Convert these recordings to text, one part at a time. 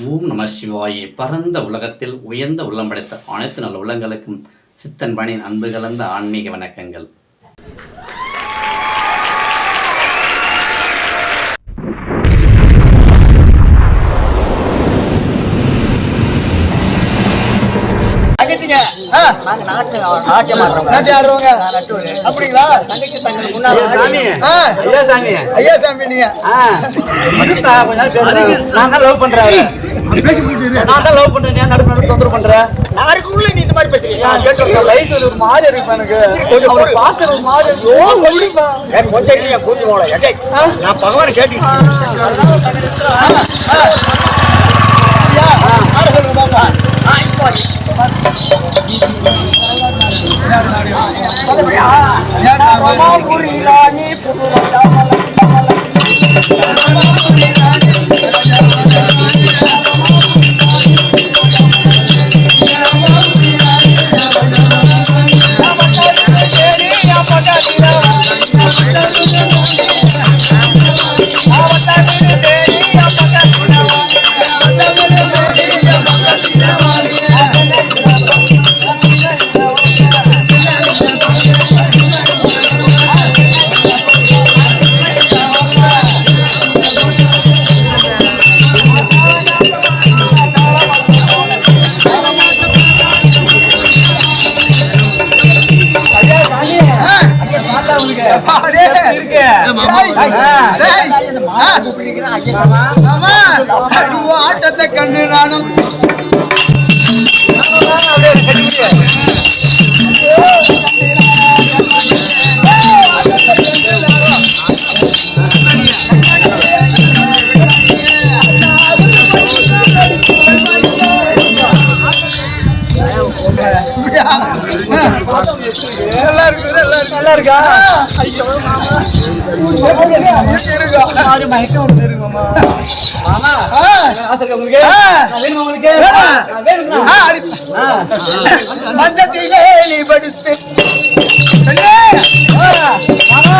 ஓம் நம சிவாயே. பரந்த உலகத்தில் உயர்ந்த உள்ளம் படைத்த அனைத்து நல்ல உள்ளங்களுக்கும் சித்தன் அன்பு கலந்த ஆன்மீக வணக்கங்கள். நாட்டியம் ஆடுறவங்க. நான். அப்படிங்களா ஐயா சாமி. ஐயா சாமி நீங்க தான் லவ் பண்றேன் நான் தான் லவ் பண்றேன் நடு நடு தொந்தரவு பண்றேன் நாளைக்குள்ள நீ இந்த மாதிரி பேசுறீங்க கேட்டு லைஃப் ஒரு மாதிரி இருக்கு எனக்கு அவரை ஒரு மாதிரி. ஓ? ஏய், கொஞ்சம் கூட்டி ஏய், நான் பகவான் கேட்டு ஆட்டத்தை கண்டு நானும் நல்லா இருக்கு இருக்கா ஆறு மயக்கம் மாமா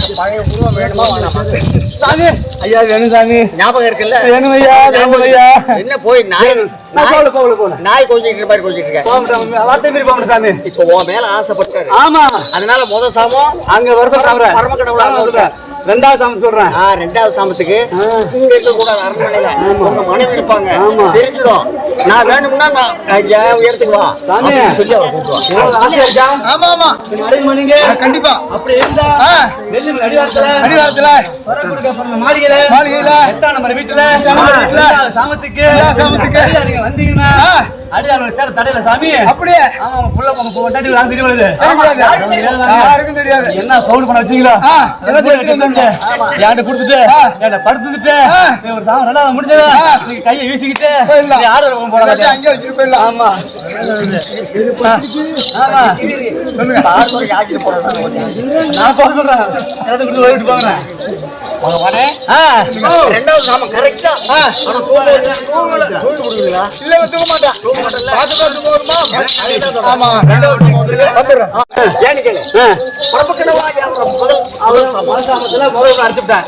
வேணுமா? மாமா சாமி. ஐயா வேணும் சாமி. ஞாபகம் இருக்குல்ல? வேணும் ஐயா வேணும் ஐயா என்ன போய் நாய் போகல போகல போகல நாய் கொஞ்சிட்டு மாதிரி கொஞ்சிட்டு இருக்க. வார்த்தை மீறி போகணும் சாமி. இப்போ உன் மேல ஆசைப்பட்டாரு. ஆமா. அதனால முத சாமம் அங்க வர சொல்றேன் பரம கடவுளா சொல்றேன். ரெண்டாவது சாமி சொல்றேன். ஆ, ரெண்டாவது சாமத்துக்கு இங்க இருக்க கூடாது அரண்மனையில உங்க மனைவி இருப்பாங்க. தெரிஞ்சிடும் நான் வேணும்னா நான் ஐயா உயரத்துக்கு வா. சாமி. சொல்லி அவர் இருக்கா? ஆமா. கண்டிப்பா. அப்படி இருந்தா அடிவாரத்துல, அடிவாரத்துல. வரக்கூடிய பிறந்த மாளிகையில, மாளிகையில, எட்டாம் நம்பர் வீட்டுல, சாமத்துக்கு, சாமத்துக்கு, நீங்க வந்தீங்கன்னா, சேர தடையில சாமி. அப்படியே. ஆமா உங்க புள்ள உங்க பொண்டாட்டி. யாருக்கும் தெரியாது. என்ன சவுண்ட் பண்ண வச்சீங்களா? வந்து என்கிட்ட கொடுத்துட்டு ஆ. நீ ஒரு சாமம் ரெண்டாவது முடிஞ்சது. நீங்க கையை வீசிக்கிட்டு ஆர்டர் போறாங்க எல்லாத்தையும் அங்கே வச்சுட்டு போயிடலாம் ஆமா. ஆமா. சொல்லுங்க. ஆறுமுறைக்கு ஆக்கிட்டு போறேன் நான் போக சொல்றேன். எல்லாத்தையும் கொடுத்து ஓடிட்டு போங்க மகனே ஆ. ரெண்டாவது சாமம் கரெக்டா ஆனா தூங்க தூங்க கொடுக்குறீங்களா இல்ல தூக்க மாட்டேன். பார்த்து பார்த்து போகணுமா? ஆமா. ரெண்டாவது வந்துடுறேன். ஏன்னு கேளு? ஆ. பிரபுக்கணவாய் முதல் அடிச்சுட்டேன்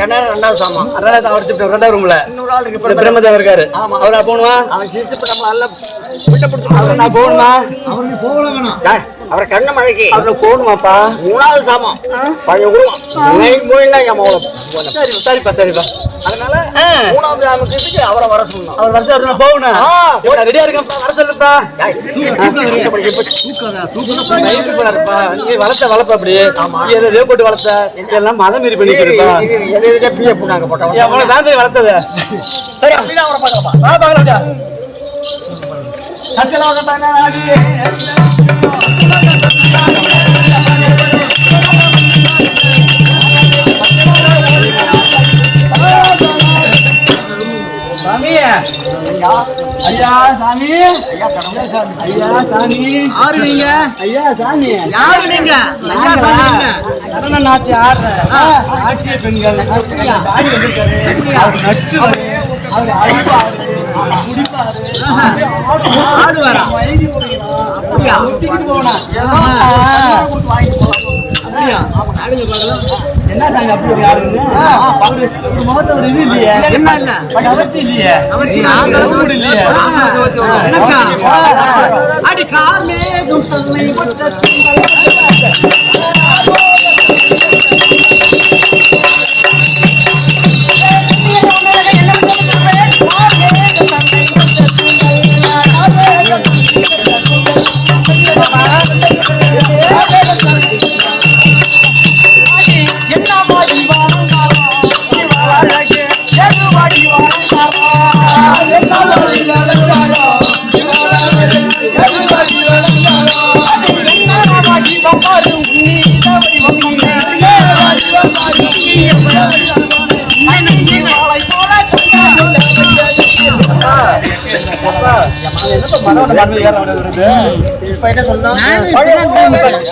கண்ணார ரெண்டாவது சாமம் அதனால தான் அடிச்சுட்டேன் ரெண்டாவது ரூம்ல. இன்னொரு ஆள் இருக்கு பிரம்மதேவர். இருக்காரு ஆமா. அவரா போகணுமா? அவன் சிரிச்சு நம்ம நல்ல விட்ட அவர் நான் போகணுமா? அவனுக்கு போகல வேணாம். அவரை கண்ண மழைக்கு அவரை போகணுமாப்பா மூணாவது சாமம் பழைய நைட் போயிடலாம் என் சரி சரிப்பா சரிப்பா அதனால மூணாவது அவரை வர சொல்லணும் அவர் வந்து அவர் போகணும் ரெடியா வர சொல்லுப்பா நீ வளர்த்த வளர்ப்ப அப்படி ஏதோ இதே போட்டு வளர்த்த இதெல்லாம் மதம் மீறி பண்ணிக்கிறப்பா எது போட்டவன் என் உனக்கு தான் வளர்த்தது சரி அப்படின்னா அவரை பார்க்கலாமா வா ஐயா சாமி ஐயா சாமி யாரு நீங்க ஐயா சாமி யாரு நீங்க நடன நாட்டி ஆடுற ஆட்சிய பெண்கள் அவர் நட்டு அவர் அழகு ஆடுவாரா அப்படியா என்ன சாமி அப்படி ஒரு ஆடுங்க ஒரு இது இல்லையே என்ன இல்ல கவர்ச்சி இல்லையே கவர்ச்சி இல்லையே எனக்கா? ஆ. அடி காமே துட்டமை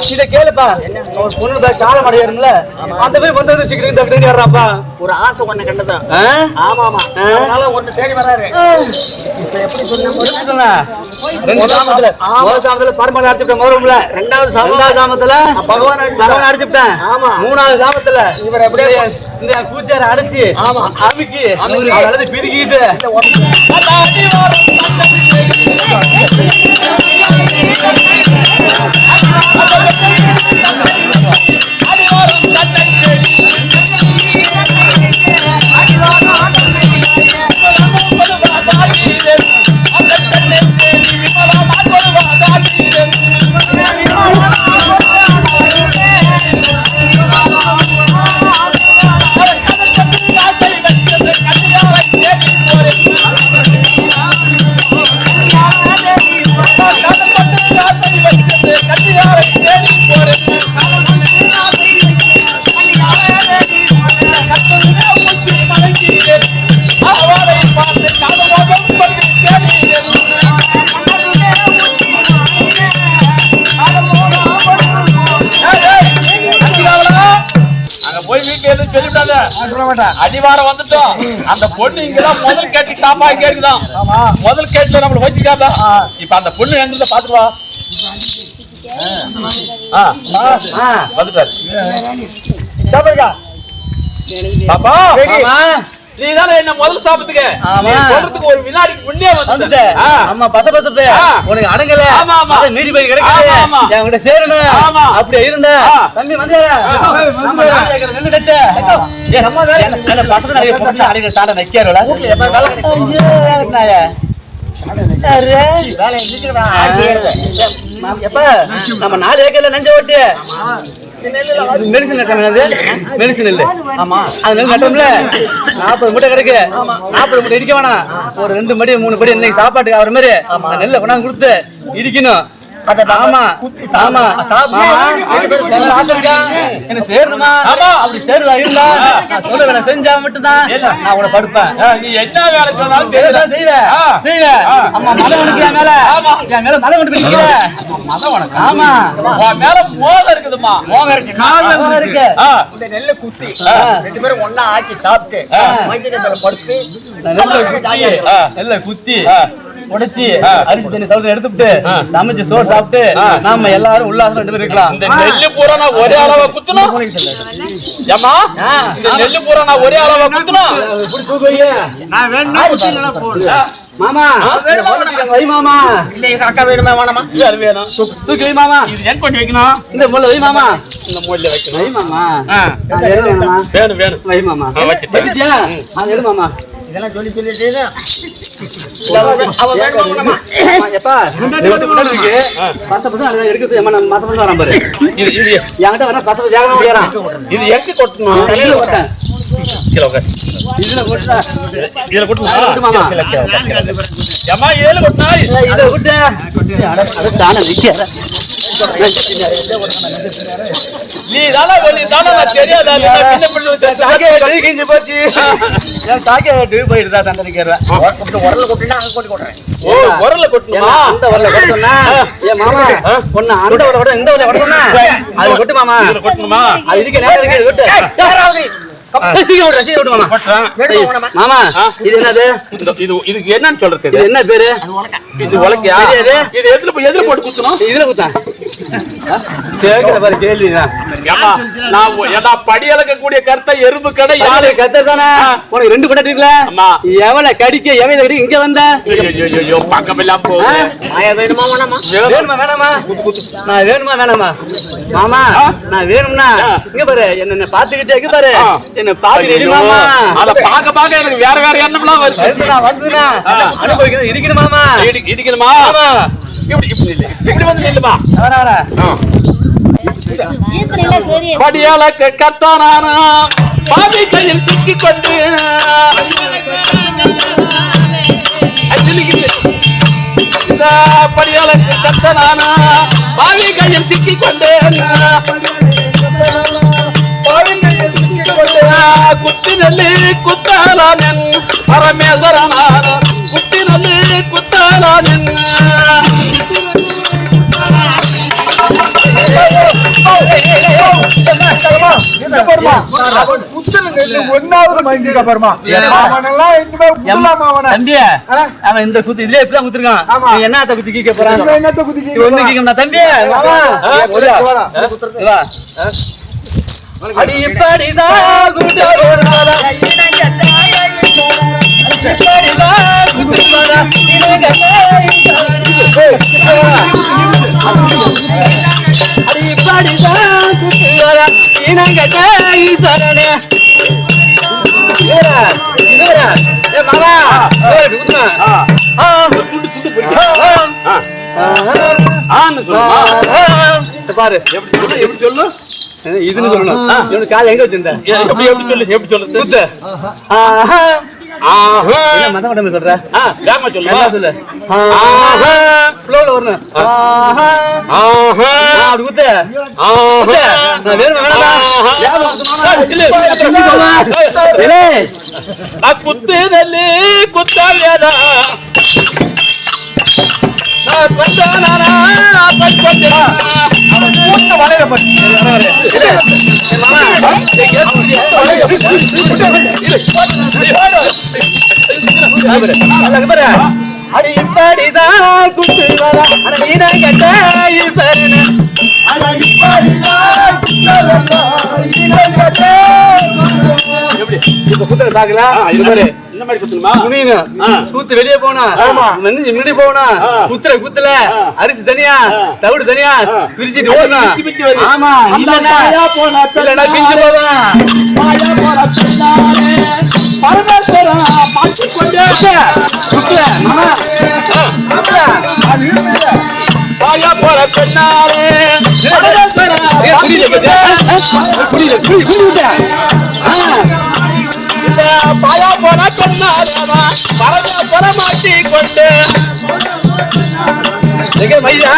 இத கேளுப்பா ஒரு பொண்ணு காலம் அடையாருங்கள அந்த போய் வந்தது சிக்கிட்டு ஏறாப்பா ஒரு ஆசை ஒண்ணு கண்டதான் ஆ? ஆமா ஆமா. அதனால ஒண்ணு தேடி வராரு பரம்பரை அடிச்சுட்டேன் மோரம்ல ரெண்டாவது. ரெண்டாவது சாமத்துல பகவான். பரவன் அடிச்சுட்டேன் ஆமா. மூணாவது சாமத்துல இவர் அப்படியே இந்த பூச்சார அடைச்சு ஆமா. அமுக்கி அமுக்கி. அவளது பிரிக்கிட்டு அங்க அடிவாரம் வந்துட்டோம். அந்த பொண்ணு இங்கதான் முதல் கேட்டு சாப்பா கேட்டுதான் முதல் கேட்டுல நம்மள வச்சுக்காத இப்ப அந்த பொண்ணு எங்க பாத்துட்டு வா. ஆ, ஆ, வந்துட்டாரு. பாப்பா. நீதானே என்ன முதல் சாப்பிட்டுக்க. சொல்றதுக்கு ஒரு வினாடிக்கு முன்னே வந்துட்ட. ஆமா பச பசப்பு. உனக்கு அடங்கல. ஆமா, ஆமா. அதை மீறி போய் கிடைக்குது. ஆமா, ஆமா. என்கிட்ட சேரணும் ஆமா. அப்படியே இருந்த. தம்பி வந்து ஏ நம்ம வேலை அந்த பசங்க நிறைய பொண்ணு அடிக்கிற தாண்ட நக்கியாருல எப்ப நம்ம நாலு ஏக்கர்ல நெஞ்ச ஓட்டி மெடிசன் நட்டது மெடிசன் இல்ல ஆமா அது நெல் நட்டோம்ல நாற்பது மூட்டை கிடக்கு நாற்பது மூட்டை இடிக்க வேணாம் ஒரு ரெண்டு மடி மூணு மடி இன்னைக்கு சாப்பாட்டுக்கு ஆகிற மாதிரி. நெல்லை கொண்டாந்து கொடுத்து இடிக்கணும். ஆமா. ஆமா. ஆமா. என்ன சேருமா ஆமா. அப்படி சேருதா இருந்தா? நான் சொல்லுவேன் நான் செஞ்சா மட்டும்தான். நான் உன படுப்பேன். நீ என்ன வேலை சொன்னாலும் தெரியல செய்வேன். செய்வேன். அம்மா மலை உனக்கு என் மேல. ஆமா. என் மேல மலை உனக்கு. ஆமா. உன் மேல மோகம் இருக்குதுமா மோகம் இருக்கு. மோகம் இருக்கு. ஆ, இந்த நெல்லை குத்தி. ரெண்டு பேரும் ஒண்ணா ஆக்கி சாப்பிட்டு மைக்கத்துல படுத்து நெல்லை குத்தி. நெல்லை. உடைச்சி அரிசி தண்ணி சவுண்ட் எடுத்துட்டு சமைச்சு சோறு சாப்பிட்டு நாம எல்லாரும் உல்லாசம் ரெண்டு பேரும் இருக்கலாம். இந்த நெல்லு பூரா நான் ஒரே அளவா குத்தணும் ஏமா இந்த நெல்லு பூரா நான் ஒரே அளவா குத்தணும் நான் வேணும்னா மாமா வை மாமா. இல்ல எங்க அக்கா வேணுமா வேணாமா இல்ல அது வேணும். தூக்கி வை மாமா. இது என் வைக்கணும்? இந்த முள்ள வை மாமா. இந்த மூலையில வைக்கணும். வை மாமா. ஆ, அது எடு மாமா வேணும் வேணும். வை மாமா. ஆ, வச்சுட்டேன். வச்சுட்டியா? அது எடு மாமா. இதெல்லாம் சொல்லி சொல்லிட்டு உட்காரு. இதுல கொட்டினா. நீ தானே நான் தெரியாதா? பிள்ளை தாக்கே கிஞ்சி போச்சு. தாக்கே தண்டனைக்கிறேன் உரல கொட்டினா அங்க கொட்டி கொட்டுறேன். ஓ கொட்டுமா? அந்த வரல கொட்ட சொன்னா ஏன் மாமா பொண்ணு அந்த வரல கொட்ட இந்த வரல கொட்ட சொன்னா அது கொட்டு மாமா. கொட்டணுமா? அது இதுக்கு நேரம் இருக்கு விட்டு மாமா. இது என்னது? இது இதுக்கு என்னன்னு சொல்றது இது? என்ன பேரு? இது உலக்கியா? தெரியாது. இது எதுல போய் எதுல போட்டு குத்தணும் இதுல குத்தான் கேக்குற பாரு கேள்வி ஏம்மா, நான் ஏன்னா கருத்தை எறும்பு கடை யாரு கத்த தானே? உனக்கு ரெண்டு படம் இருக்குல்ல. எவனை கடிக்க எவனை கடிக்க இங்க வந்த? ஐயோ வேணுமா வேணாமா? வேணுமா வேணாமா நான் வேணுமா வேணாமா? மாமா நான் வேணும்னா இங்க பாரு என்ன என்ன பாத்துக்கிட்டே இங்க பாரு. என்ன பாத்துக்கிட்டு மாமா? அத பாக்க பாக்க எனக்கு வேற வேற எண்ணம்லாம் வருது. வந்துனா வந்துனா அனுபவிக்கணும் இருக்கணும் மாமா. இடி- இடிக்கணுமா? இப்படி இப்படி. இப்படி வந்து நில்லுமா? வர வர படியால கத்தானானா பாவி கையில் சிக்கி கொண்டு இந்த படியால கத்தனானா? பாவி கையில் திக்கிக் கொண்டேன் குத்தி நல்லி குத்தாலான் பரமேஸ்வரனான குத்தி நல்லி குத்தாலான் இந்த குத்து இதுல எப்படிதான் குத்துருக்கான். என்னத்த குத்தி கீக்க போறான்? இவன் என்னத்த குத்தி ஒண்ணு கீக்கணும் தம்பி. அடி இப்படிதான் பாரு எப்படி சொல்லு எப்படி சொல்லு இதுன்னு சொல்லணும் இவனுக்கு எங்க வச்சிருந்த எப்படி எப்படி சொல்லு எப்படி சொல்லு குத்து ஆஹா. ஆஹா என்ன மத உடம்பு சொல்ற? சொல்லு? வரணும். அப்படி குத்து. வேணுமா ಆ ಕುತ್ತದಲ್ಲಿ ಕುತ್ತಲ್ಯದ ಅಡಿ ಬಡಿದ ಕುತ್ತಿವರ ಅಡಿನ ಗಡ್ಡ ಸರಣ சூத்து வெளியே போனா முன்னாடி போனா. குத்துற குத்துல. அரிசி தனியா. தவிடு தனியா. பிரிச்சுட்டு ஓடணும். ஆமா போன போவேன் பரமேஸ்வரன் பார்த்துக் கொண்டே. போன பாத்தியா? புரியல புரி புரியுதா இந்த பாயா போன பின்னாலேவா பரமேஸ்வரன் மாட்டிக் கொண்டு. எங்க மைதா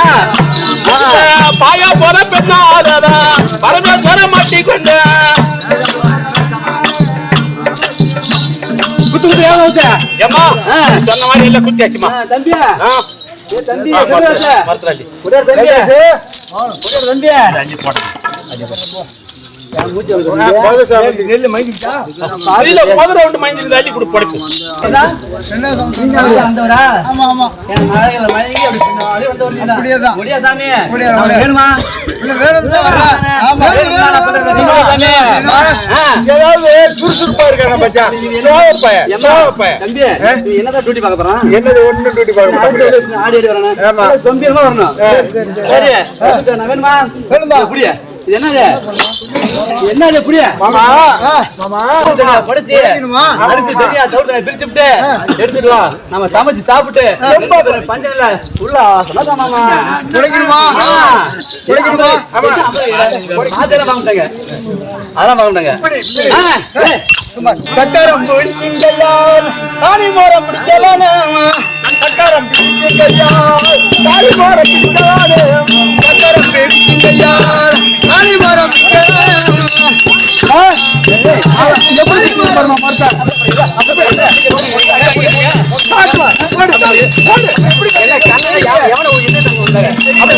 பாயா போன பெண்ணாலதா பரமேஸ்வர மாட்டிக்கொண்டு குத்து குத்து ஏன் ஊத்த ஏமா. சொன்ன மாதிரி இல்ல குத்தியாச்சுமா தம்பியா? ஆ. ஏ தம்பி தம்பி. தம்பி. வேணுமா? இல்ல வேணும் தான். ஆமா. ஏதாவது சுறுசுறுப்பா இருக்காங்க பச்சா தம்பி என்னதான் டியூட்டி பார்க்க போறான்? என்னது ஒண்ணு டியூட்டி பார்க்க மாட்டாங்க ஆடி ஆடி வரணும் ஆமா. கம்பீரமா வரணும். சரி நான் வேணுமா? வேணுமா? புரிய இது என்னது என்னது புரிய? மாமா. மாமா படிச்சு? அரிசி தனியா தவிர பிரிச்சுட்டு எடுத்துட்டு வா. நம்ம சமைச்சு சாப்பிட்டு பஞ்சல உள்ள சொல்லாத மாமா. குடிக்கணுமா? அதெல்லாம் வாங்கிட்டாங்க சக்கரம் பிடிச்சிங்கய்யால் தாலி மரம் பிடிக்கலானே சக்கரம் பிடிச்சிங்கய்யால் தாலி மரம் கரம் பிடிக்குங்கய்யா அடிவாரம்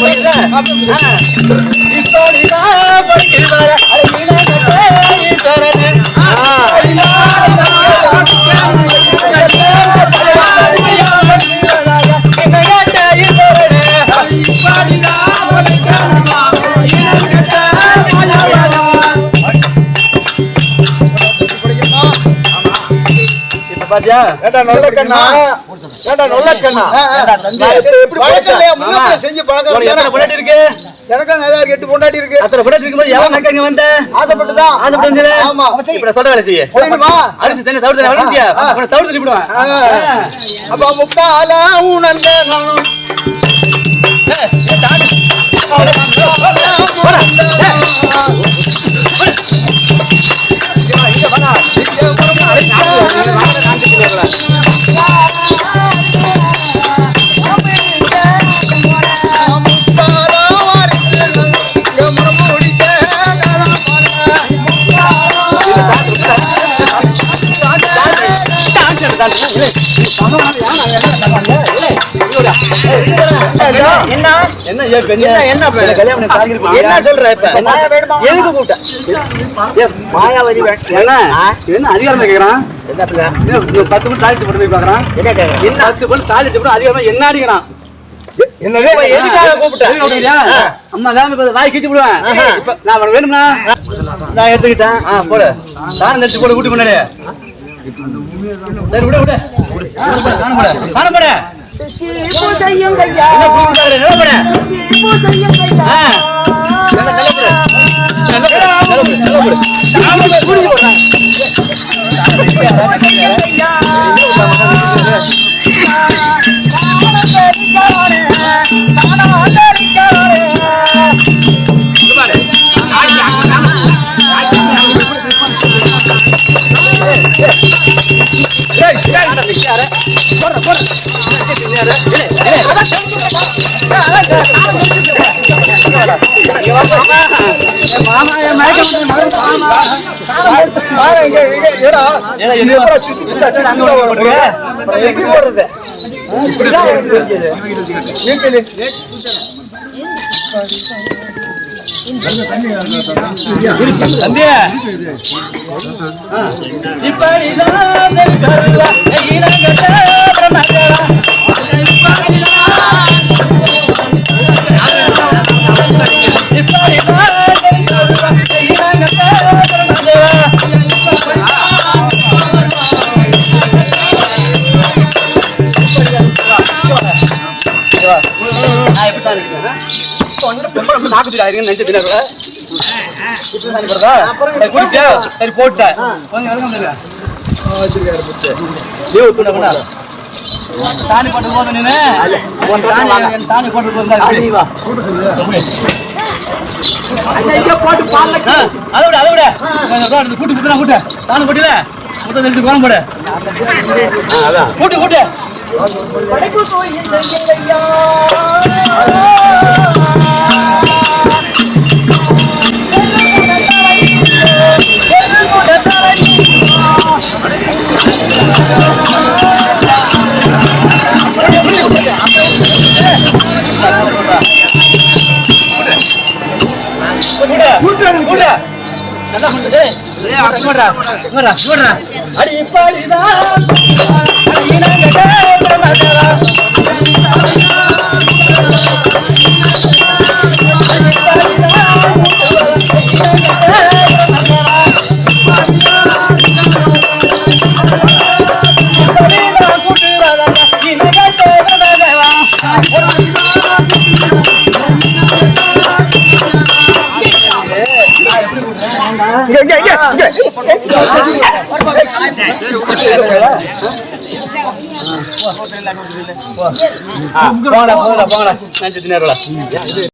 என்ன அப்படி பாத்தியா? ஏண்டா நல்ல கண்ணா? ஏண்டா நல்ல கண்ணா? நான் எப்படி எப்படி பழக்கம் இல்லையா? முன்ன பின்ன செஞ்சு பழக்கம் எத்தனை? பொண்டாட்டி இருக்கு? எனக்கும் நிறைய எட்டு பொண்டாட்டி இருக்கு. அத்தனை பொண்டாட்டி இருக்கும்போது எவன் நக்க இங்க வந்த? ஆசைப்பட்டு வந்தீல? ஆமா. இப்ப சொல்ற வேலை செய்ய. போயிடுமா? அரிசி தண்ணி தவிர்த்து தண்ணி வளர்ந்தியா உன்னை தவிர்த்து தள்ளிவிடுவேன் ஆ. அப்ப முக்கால உணர்ந்த நானும் என்ன என்ன ஏன் பெண்ணு? என்ன? என்ன? என்ன சொல்ற இப்ப? வேணுமா? எதுக்கு கூப்பிட்ட? ஏன் மாயாவதி என்ன? அதிகாரமா கேக்குறான்? பத்து மணி தாளிச்சு போட்டு போய் பாக்குறான். என்ன பத்து மணி தாளிச்சு போட்டு அதிகாரமா என்ன அடிக்கிறான்? என்னது? எதுக்காக கூப்பிட்ட? எதுக்கு கூப்பிடுறியா? அம்மா இப்ப வாய் கிச்சு விடுவேன் நான் வேணும்னா? நான் எடுத்துக்கிட்டேன். போடு. தானம் எடுத்து போடு வீட்டு முன்னாடி சரி எப்படா சுத்தி சுத்தி அடிச்சு அங்க போட போறீங்க? அப்புறம் எங்க போடுறது? இப்படிதான் இப்படிதான் கருவா, இனங்கட்ட பிரமகளா. நாக்கு தூக்கி ஆயிருக்குன்னு நினைச்சு தானே? சரி, குடிச்சியா? சரி, போட்டுட்டேன். கொஞ்சம். லீவு கூட. தாலி போட்டு போதும் நீனு. தாலி போட்டு தான் இருக்கு. ஆ, அதை விடு, அதை விடு. கூட்டு, கூட்டுடா, கூட்டு. தாலி போட்டுல? முட்டை தெளிச்சு கோலம் போடு. கூட்டு, கூட்டு. கூட்டு, கூட்டு. நல்லா கூட்டு, போங்கடா போங்கடா போங்கடா. நினைச்சு தின்னாருடா